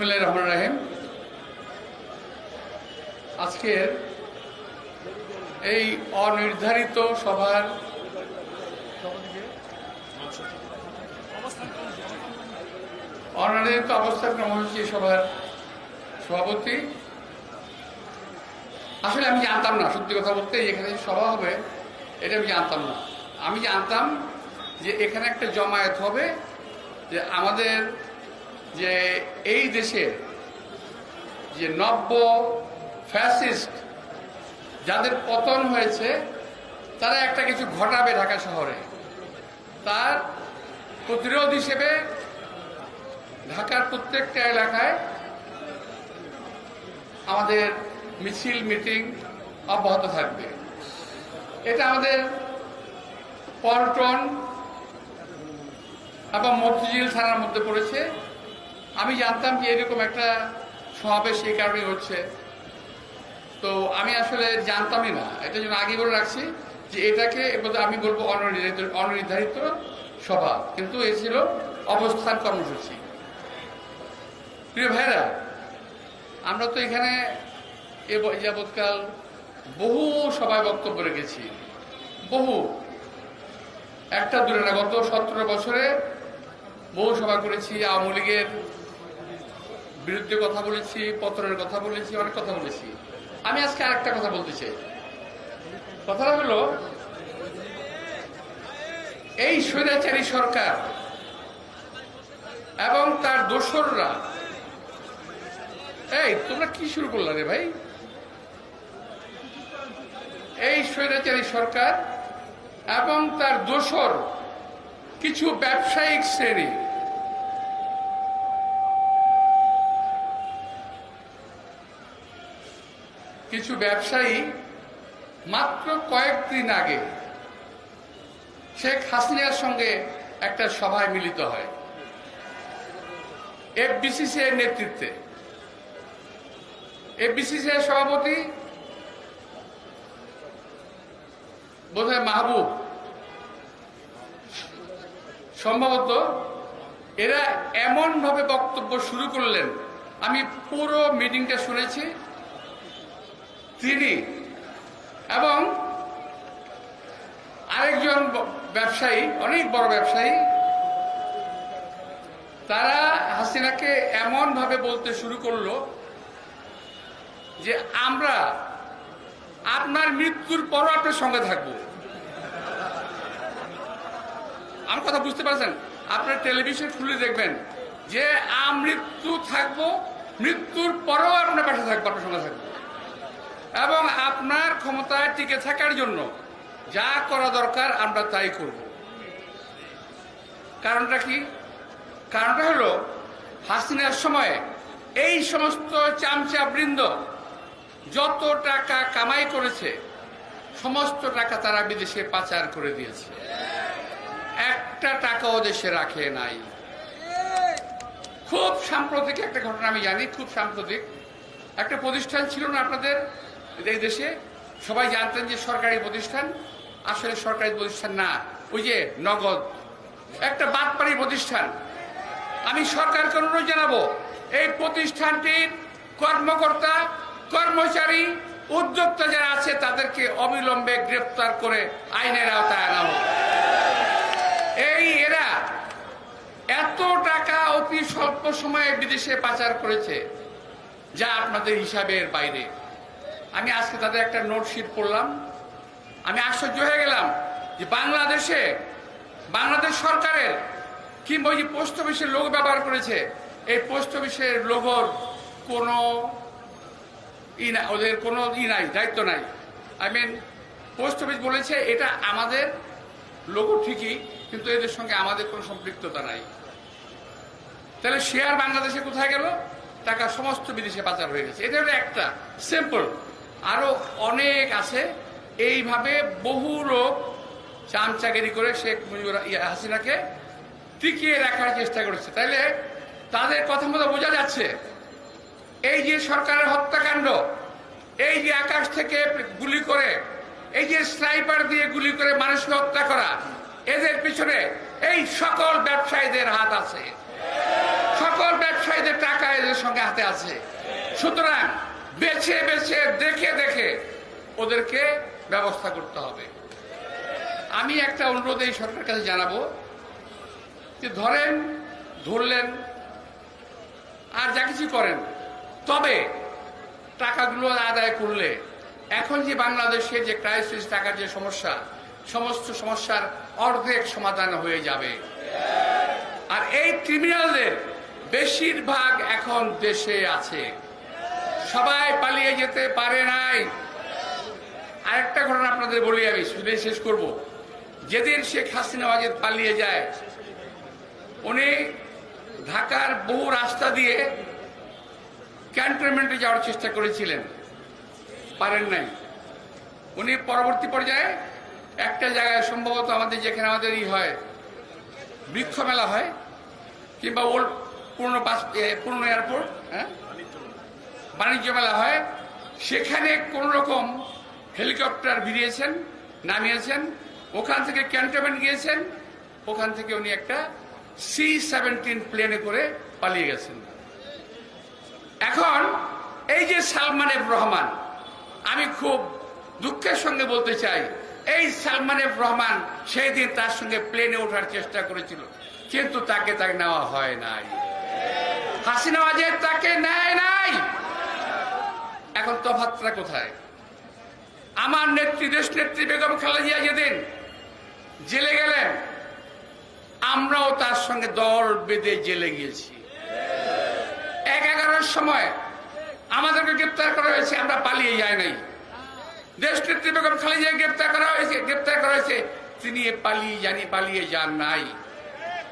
বিসমুল্লাহ রহমান রাহিম। আজকের এই অনির্ধারিত সভার অনির্ধারিত অবস্থান কর্মসূচি সভার সভাপতি। আসলে আমি জানতাম না? সত্যি কথা বলতে এখানে সভা হবে, এটা আমি জানতাম না? আমি জানতাম যে এখানে একটা জমায়েত হবে, যে আমাদের যে এই দেশে যে নব্য ফ্যাসিস্ট যাদের পতন হয়েছে, তারা একটা কিছু ঘটাবে ঢাকা শহরে। তার প্রতিরোধ হিসেবে ঢাকার প্রত্যেকটা এলাকায় আমাদের মিছিল, মিটিং অব্যাহত থাকবে। এটা আমাদের পল্টন এবং মতিঝিল থানার মধ্যে পড়েছে। আমি জানতাম যে এরকম একটা সমাবেশ এই কারণে হচ্ছে। তো আমি আসলে জানতামই না। এটা জন্য আগে বলে রাখছি যে এটাকে এবার আমি বলব অনির্ধারিত অনির্ধারিত সভা কিন্তু এ ছিল অবস্থান কর্মসূচি। প্রিয় ভাইরা আমরা তো এখানে এ যাবৎকাল বহু সভায় বক্তব্য রেখেছি। বহু। একটা দূরে না, গত সতেরো বছরে বহু সভা করেছি আওয়ামী লীগের বিরুদ্ধে কথা বলেছি, পত্রের কথা বলেছি, অনেক কথা বলেছি। আমি আজকে আরেকটা কথা বলতে চাই। কথাটা হলো, এই স্বৈরাচারী সরকার এবং তার দোসররা, এই, তোমরা কি শুরু করলা রে ভাই? এই স্বৈরাচারী সরকার এবং তার দোসর কিছু ব্যবসায়িক শ্রেণি কিছু ব্যবসায়ী মাত্র কয়েকদিন আগে শেখ হাসিনার সঙ্গে একটা সভায় মিলিত হয়। এফবিসিসি এর নেতৃত্বে। এফবিসিসি এর সভাপতি বোধহয় মাহবুব। সম্ভবত এরা এমন ভাবে বক্তব্য শুরু করলেন, আমি পুরো মিটিংটা শুনেছি। তিনি এবং আরেকজন ব্যবসায়ী, অনেক বড় ব্যবসায়ী, তারা হাসিনাকে এমন ভাবে বলতে শুরু করল যে আমরা আপনার মৃত্যুর পরও আপনার সঙ্গে থাকব। আমার কথা বুঝতে পারছেন? আপনার টেলিভিশন খুলে দেখবেন যে আমৃত্যু থাকব, মৃত্যুর পরেও আপনার পাশে থাকব, আপনার সঙ্গে থাকব। এবং আপনার ক্ষমতায় টিকে থাকার জন্য যা করা দরকার আমরা তাই করব। কারণটা কি? কারণটা হলো হাসিনার সময় এই সমস্ত চামচা বৃন্দ যত টাকা কামাই করেছে, সমস্ত টাকা তারা বিদেশে পাচার করে দিয়েছে। একটা টাকাও দেশে রাখে নাই। খুব সাম্প্রতিক একটা ঘটনা আমি জানি, খুব সাম্প্রতিক। একটা প্রতিষ্ঠান ছিল না আপনাদের? এই দেশে সবাই জানতেন যে সরকারি প্রতিষ্ঠান, আসলে সরকারি প্রতিষ্ঠান না। ওই যে নগদ। একটা বাদপাড়ি প্রতিষ্ঠান। আমি সরকারকে অনুরোধ জানাব, এই প্রতিষ্ঠানটির কর্মকর্তা, কর্মচারী, উদ্যোক্তা যারা আছে, তাদেরকে অবিলম্বে গ্রেফতার করে আইনের আওতায় আনা হোক। এই এরা এত টাকা অতি স্বল্প সময়ে বিদেশে পাচার করেছে, যা আপনাদের হিসাবের বাইরে। আমি আজকে তাদের একটা নোটশিট পড়লাম। আমি আশ্চর্য হয়ে গেলাম যে বাংলাদেশে, বাংলাদেশ সরকারের কিংবা ওই যে পোস্ট অফিসের লোক ব্যবহার করেছে, এই পোস্ট অফিসের লোগোর কোনো ই না, ওদের কোনো ই নাই, দায়িত্ব নাই। আই মিন পোস্ট অফিস বলেছে এটা আমাদের লোগো ঠিকই, কিন্তু এদের সঙ্গে আমাদের কোনো সম্পৃক্ততা নাই। তাহলে শেয়ার বাংলাদেশে কোথায় গেল? টাকা সমস্ত বিদেশে পাচার হয়ে গেছে। এটা হলো একটা সিম্পল আরও অনেক আছে। এইভাবে বহু লোক চামচাগিরি করে শেখ মুজিবুর হাসিনাকে টিকিয়ে রাখার চেষ্টা করেছে। তাইলে তাদের কথা মতো বোঝা যাচ্ছে, এই যে সরকারের হত্যাকাণ্ড, এই যে আকাশ থেকে গুলি করে, এই যে স্নাইপার দিয়ে গুলি করে মানুষকে হত্যা করা, এদের পিছনে এই সকল ব্যবসায়ীদের হাত আছে। সকল ব্যবসায়ীদের টাকা এদের সঙ্গে হাতে আছে। সুতরাং বেছে বেছে দেখে দেখে ওদেরকে ব্যবস্থা করতে হবে। আমি একটা অনুরোধ এই সরকারের কাছে জানাব যে ধরেন, ধরলেন, আর যা কিছু করেন, তবে টাকাগুলো আদায় করলে এখন যে বাংলাদেশে যে ক্রাইসিস টাকার যে সমস্যা, সমস্ত সমস্যার অর্ধেক সমাধান হয়ে যাবে। আর এই ক্রিমিনালদের বেশিরভাগ এখন দেশে আছে। সবাই পালিয়ে যেতে পারে নাই। আরেকটা ঘটনা আপনাদের বলি আমি শুধু শেষ করব। যেদিন শেখ হাসিনা ওয়াজেদ পালিয়ে যায়, উনি ঢাকার বহু রাস্তা দিয়ে ক্যান্টনমেন্টে যাওয়ার চেষ্টা করেছিলেন। পারেন নাই। উনি পরবর্তী পর্যায়ে একটা জায়গায় সম্ভবত আমাদের যেখানে আমাদের ই হয়, বৃক্ষ মেলা হয়, কিংবা ওল্ড পুরনো বাস পুরনো এয়ারপোর্ট হ্যাঁ? বাণিজ্য মেলা হয়। সেখানে কোন রকম হেলিকপ্টার ভিড়িয়েছেন, নামিয়েছেন, ওখান থেকে ক্যান্টনমেন্ট গিয়েছেন, ওখান থেকে উনি একটা সি সেভেন্টিন প্লেনে করে পালিয়ে গেছেন। এখন এই যে সালমান এফ রহমান, আমি খুব দুঃখের সঙ্গে বলতে চাই, এই সালমান এফ রহমান সেই দিন তার সঙ্গে প্লেনে ওঠার চেষ্টা করেছিল, কিন্তু তাকে তাকে নেওয়া হয় নাই। হাসিনা তাকে নেয় নাই। এখন তফাতটা কোথায়? আমার নেত্রী দেশ নেত্রী বেগম খালেদা যেদিন জেলে গেলেন, আমরাও তার সঙ্গে দল বেঁধে জেলে গিয়েছি। এক এগারোর সময় আমাদেরকে গ্রেপ্তার করা হয়েছে, আমরা পালিয়ে যাই নাই। দেশ নেত্রী বেগম খালেদা গ্রেপ্তার করা হয়েছে, গ্রেপ্তার করা হয়েছে, তিনি পালিয়ে জানি পালিয়ে যান নাই।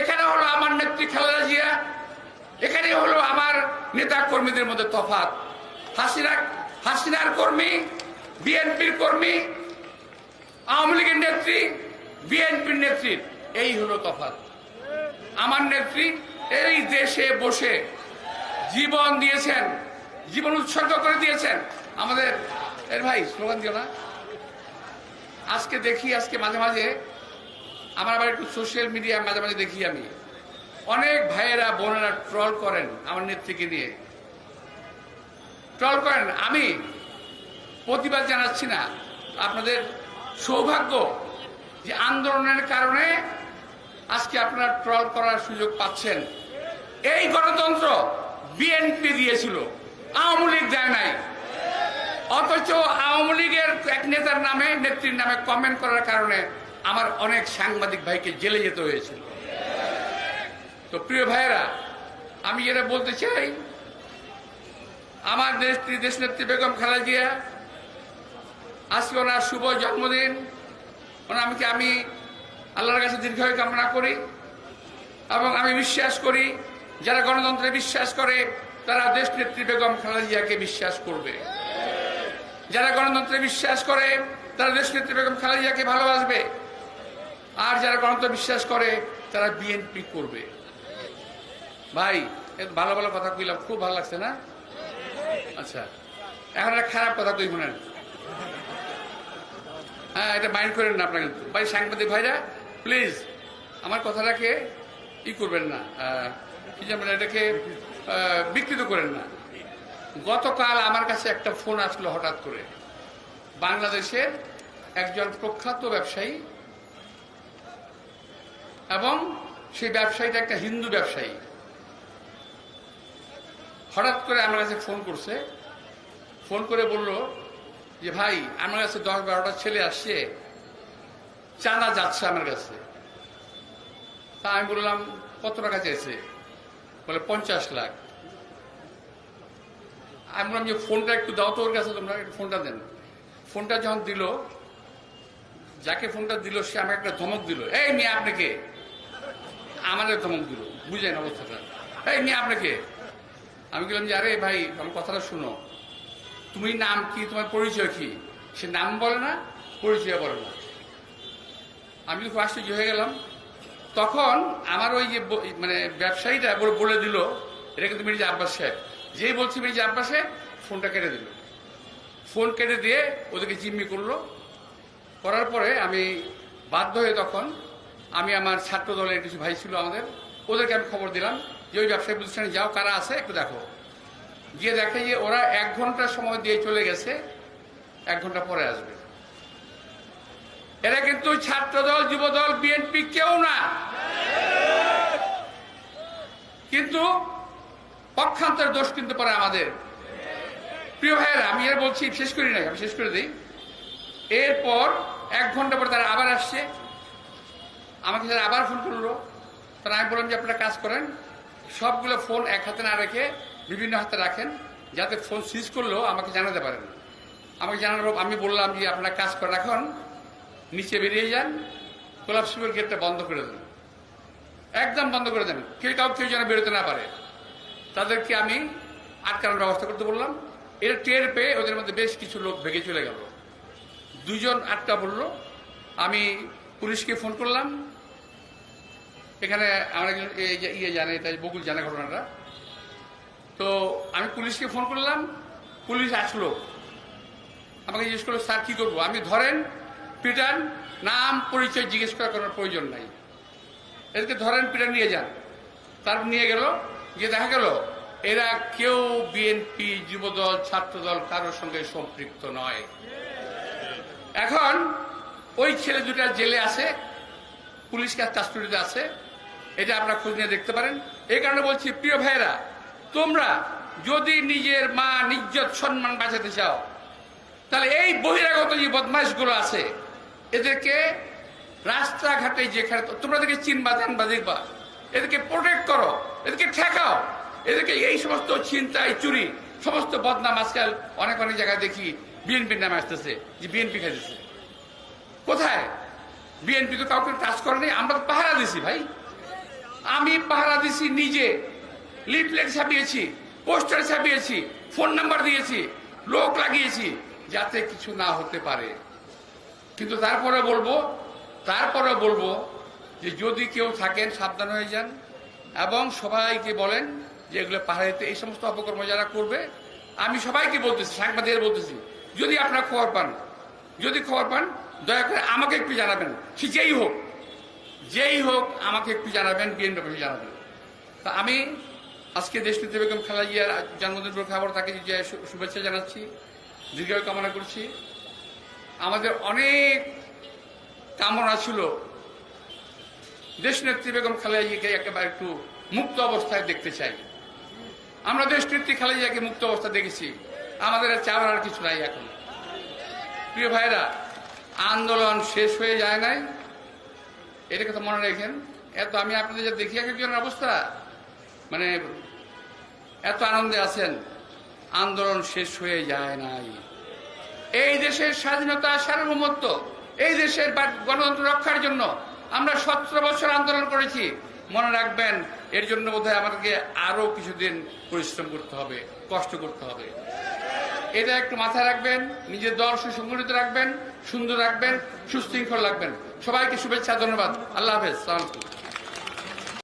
এখানে হলো আমার নেত্রী খালেদা জিয়া এখানে হলো আমার নেতা কর্মীদের মধ্যে তফাৎ। হাসিনা হাসিনার কর্মী, বিএনপির কর্মী, আওয়ামী লীগের নেত্রী, বিএনপির নেত্রী, এই হলো তফাৎ। আমার নেত্রী এই দেশে বসে জীবন দিয়েছেন, জীবন উৎসর্গ করে দিয়েছেন। আমাদের এর ভাই, স্লোগান দিও না। আজকে দেখি, আজকে মাঝে মাঝে আমার আবার একটু সোশ্যাল মিডিয়া মাঝে মাঝে দেখি আমি। অনেক ভাইয়েরা, বোনেরা ট্রল করেন আমার নেত্রীকে নিয়ে। ট্রল করেন, আমি প্রতিবাদ জানাচ্ছি না। আপনাদের সৌভাগ্য যে আন্দোলনের কারণে আজকে আপনারা ট্রল করার সুযোগ পাচ্ছেন। এই গণতন্ত্র বিএনপি দিয়েছিল, আওয়ামী লীগ দেয় নাই। অথচ আওয়ামী লীগের এক নেতার নামে, নেত্রীর নামে কমেন্ট করার কারণে আমার অনেক সাংবাদিক ভাইকে জেলে যেতে হয়েছিল। তো প্রিয় ভাইয়েরা, আমি যেটা বলতে চাই আমার নেত্রী বেগম খালেদা জিয়া আজকে ওনার শুভ জন্মদিন। ওনার আমাকে আমি আল্লাহর কাছে দীর্ঘায়ু কামনা করি এবং আমি বিশ্বাস করি যারা গণতন্ত্রে বিশ্বাস করে তারা দেশ নেত্রী বেগম খালেদা জিয়াকে বিশ্বাস করবে। যারা গণতন্ত্রে বিশ্বাস করে তারা দেশ নেত্রী বেগম খালেদা জিয়াকে ভালোবাসবে। আর যারা গণতন্ত্র বিশ্বাস করে তারা বিএনপি করবে। ভাই ভালো ভালো কথা কইলাম, খুব ভালো লাগছে না? আচ্ছা এখন একটা খারাপ কথা কই শুনেন। হ্যাঁ এটা মাইন্ড করেন না আপনারা কিন্তু ভাই সাংবাদিক ভাইরা প্লিজ আমার কথাটাকে ই করবেন না। কি বলে, এটাকে বিকৃত করেন না। গতকাল আমার কাছে একটা ফোন আসলো হঠাৎ করে। বাংলাদেশের একজন প্রখ্যাত ব্যবসায়ী এবং সেই ব্যবসায়ীটা একটা হিন্দু ব্যবসায়ী। হঠাৎ করে আমার কাছে ফোন করছে। ফোন করে বলল যে, ভাই আমার কাছে দশ বারোটা ছেলে আসছে। চাঁদা যাচ্ছে আমার কাছে। তা আমি বললাম, কত টাকা চাইছে? বলে, পঞ্চাশ লাখ। আমি বললাম, যে, ফোনটা একটু দাও তো ওর কাছে তোমরা, একটু ফোনটা দেন। ফোনটা যখন দিল, যাকে ফোনটা দিল, সে আমাকে একটা ধমক দিল, এই মেয়ে আপনাকে আমাদের ধমক দিল বুঝেন অবস্থাটা? এই মেয়ে আপনাকে আমি বললাম যে, আরে ভাই, আমার কথাটা শুনো। তুমি নাম কি? তোমার পরিচয় কি? সে নাম বলে না, পরিচয় বলে না। আমি খুব আশ্চর্য হয়ে গেলাম। তখন আমার ওই যে মানে ব্যবসায়ীটা বলে দিল, এটা কিন্তু মির্জা আব্বাস সাহেব। যেই বলছি মির্জা আব্বাস সাহেব, ফোনটা কেটে দিল। ফোন কেটে দিয়ে ওদেরকে জিম্মি করল। করার পরে আমি বাধ্য হয়ে তখন, আমি আমার ছাত্র দলের কিছু ভাই ছিল আমাদের ওদেরকে আমি খবর দিলাম যে ওই ব্যবসায়ী প্রতিষ্ঠানে যাও, কারা আছে, একটু দেখো। গিয়ে দেখে যে ওরা এক ঘণ্টা সময় দিয়ে চলে গেছে, এক ঘণ্টা পরে আসবে। এরা কিন্তু ছাত্রদল, যুবদল, বিএনপি কেউ না। কিন্তু পক্ষান্তর দোষ কিন্তু পরে আমাদের। প্রিয় ভাইয়েরা, আমি এর বলছি, শেষ করি নাই, আমি শেষ করে দিই। এরপর এক ঘণ্টা পরে তারা আবার আসছে। আমাকে তারা আবার ফোন করল। তারা আমি বললাম যে আপনারা কাজ করেন। সবগুলো ফোন এক হাতে না রেখে বিভিন্ন হাতে রাখেন, যাতে ফোন সুইচ করলেও আমাকে জানাতে পারেন। আমাকে জানানোর আমি বললাম যে আপনারা কাজ করে রাখুন, নিচে বেরিয়ে যান কোলাপসিবল গেটটা বন্ধ করে দেন। একদম বন্ধ করে দেন। কেউ কাউ কেউ যেন বেরোতে না পারে। তাদেরকে আমি আটকানোর ব্যবস্থা করতে বললাম। এটা টের পেয়ে ওদের মধ্যে বেশ কিছু লোক ভেঙে চলে গেল। দুজন আটকা বলল আমি পুলিশকে ফোন করলাম। এখানে আমার ইয়ে জানে, এটা বকুল জানে ঘটনাটা। তো আমি পুলিশকে ফোন করলাম, পুলিশ আসলো। আমাকে জিজ্ঞেস করল, স্যার, কি করব? আমি, ধরেন, পিটান, নাম, পরিচয় জিজ্ঞেস করার কোনো প্রয়োজন নাই। এদেরকে ধরেন, পিটান নিয়ে যান। তারপর নিয়ে গেল, গিয়ে দেখা গেল, এরা কেউ বিএনপি, যুবদল, ছাত্রদল কারোর সঙ্গে সম্পৃক্ত নয়। এখন ওই ছেলে দুটা জেলে আছে, পুলিশ কাজ কাস্টডিতে আছে। এটা আপনারা খোঁজ নিয়ে দেখতে পারেন। এই কারণে বলছি, প্রিয় ভাইয়েরা, তোমরা যদি নিজের মা নিজ্জত সম্মান বাঁচাতে চাও, তাহলে এই বহিরাগত যে বদমাইশগুলো আছে, এদেরকে রাস্তাঘাটে যেখানে তোমরা এদেরকে চিনবা, জানবা, দেখবা। এদেরকে প্রোটেক্ট করো, এদেরকে ঠেকাও। এদেরকে এই সমস্ত চিন্তায় চুরি, সমস্ত বদনাম আজকাল অনেক অনেক জায়গায় দেখি বিএনপির নামে আসতেছে, যে বিএনপি খাইতেছে। কোথায়? বিএনপি তো কাউকে কাজ করেনি আমরা তো পাহারা দিছি ভাই। আমি পাহারা দিছি নিজে লিফলেট ছাপিয়েছি পোস্টার ছাপিয়েছি ফোন নাম্বার দিয়েছি, লোক লাগিয়েছি, যাতে কিছু না হতে পারে। কিন্তু তারপরে বলব তারপরে বলব যে যদি কেউ থাকেন, সাবধান হয়ে যান এবং সবাইকে বলেন যে এগুলো পাহাড়িতে এই সমস্ত অপকর্ম যারা করবে, আমি সবাইকে বলতেছি, সাংবাদিকের বলতেছি, যদি আপনারা খবর পান, যদি খবর পান, দয়া করে আমাকে একটু জানাবেন, সে যেই হোক। যেই হোক, আমাকে একটু জানাবেন বিএনপি জানাবেন। তা আমি আজকে দেশনেত্রী বেগম খালা জিয়ার জন্মদিন খাবার তাকে যে শুভেচ্ছা জানাচ্ছি, দীর্ঘায়ু কামনা করছি। আমাদের অনেক কামনা ছিল। দেশনেত্রী বেগম খালেদা জিয়াকে একেবারে একটু মুক্ত অবস্থায় দেখতে চাই। আমরা দেশনেত্রী খালেদা জিয়াকে মুক্ত অবস্থা দেখেছি। আমাদের চাওয়ার আর কিছু নাই এখন। প্রিয় ভাইরা আন্দোলন শেষ হয়ে যায় নাই। এটা কথা মনে রাখেন। এত আমি আপনাদের যা দেখি, এক একজনের অবস্থা। মানে এত আনন্দে আছেন, আন্দোলন শেষ হয়ে যায় নাই। এই দেশের স্বাধীনতা, সার্বভৌমত্ব, এই দেশের গণতন্ত্র রক্ষার জন্য আমরা সতেরো বছর আন্দোলন করেছি। মনে রাখবেন, এর জন্য বোধহয় আমাদেরকে আরও কিছুদিন পরিশ্রম করতে হবে, কষ্ট করতে হবে। এটা একটু মাথায় রাখবেন, নিজের দল সুসংগঠিত রাখবেন, সুন্দর রাখবেন, সুশৃঙ্খল রাখবেন। সবাইকে শুভেচ্ছা, ধন্যবাদ। আল্লাহ হাফেজ, সালাম